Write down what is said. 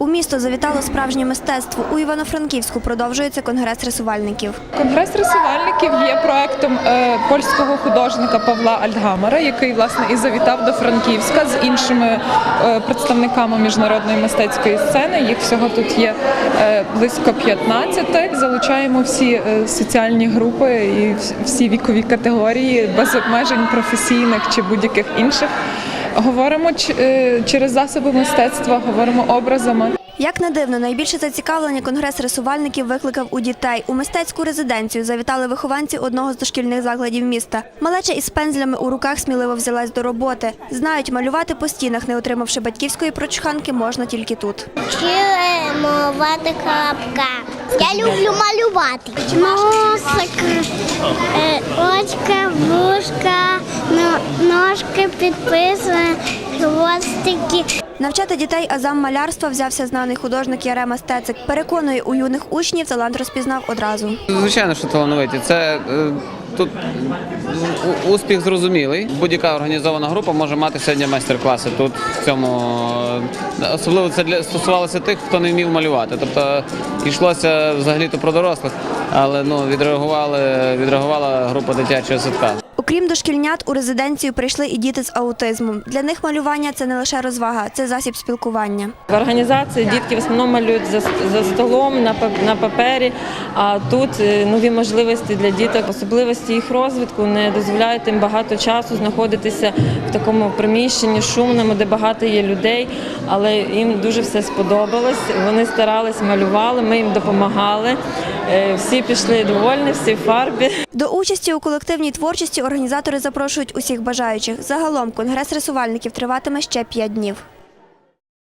У місто завітало справжнє мистецтво. У Івано-Франківську продовжується конгрес рисувальників. Конгрес рисувальників є проектом е, польського художника Павла Альтгамера, який власне і завітав до Франківська з іншими е, представниками міжнародної мистецької сцени. Їх всього тут є е, близько 15. Залучаємо всі соціальні групи і всі вікові категорії без обмежень професійних чи будь-яких інших. Говоримо ч- е, через засоби мистецтва, говоримо образами. Як не дивно, найбільше зацікавлення конгрес рисувальників викликав у дітей. У мистецьку резиденцію завітали вихованці одного з дошкільних закладів міста. Малеча із пензлями у руках сміливо взялась до роботи. Знають, малювати по стінах, не отримавши батьківської прочханки, можна тільки тут. Вчили малювати крапка. Я люблю малювати. Носик, е, очка, вушка, ножки підписує, хвостики. Навчати дітей азам малярства взявся знаний художник Ярема Стецик. Переконує, у юних учнів талант розпізнав одразу. Звичайно, що талановиті. Це е, тут успіх зрозумілий. Будь-яка організована група може мати сьогодні майстер-класи. Тут в цьому е, особливо це для стосувалося тих, хто не вмів малювати. Тобто йшлося взагалі-то про дорослих, але ну відреагували, відреагувала група дитячого садка. Окрім дошкільнят, у резиденцію прийшли і діти з аутизмом. Для них малювання це не лише розвага, це засіб спілкування. В організації дітки в основному малюють за, за столом на, пап- на папері, а тут е, нові можливості для діток, особливості їх розвитку не дозволяють їм багато часу знаходитися в такому приміщенні шумному, де багато є людей, але їм дуже все сподобалось. Вони старались, малювали, ми їм допомагали. Е, Всі пішли довольні, всі в фарбі. До участі у колективній творчості організатори запрошують усіх бажаючих. Загалом конгрес рисувальників триватиме ще п'ять днів.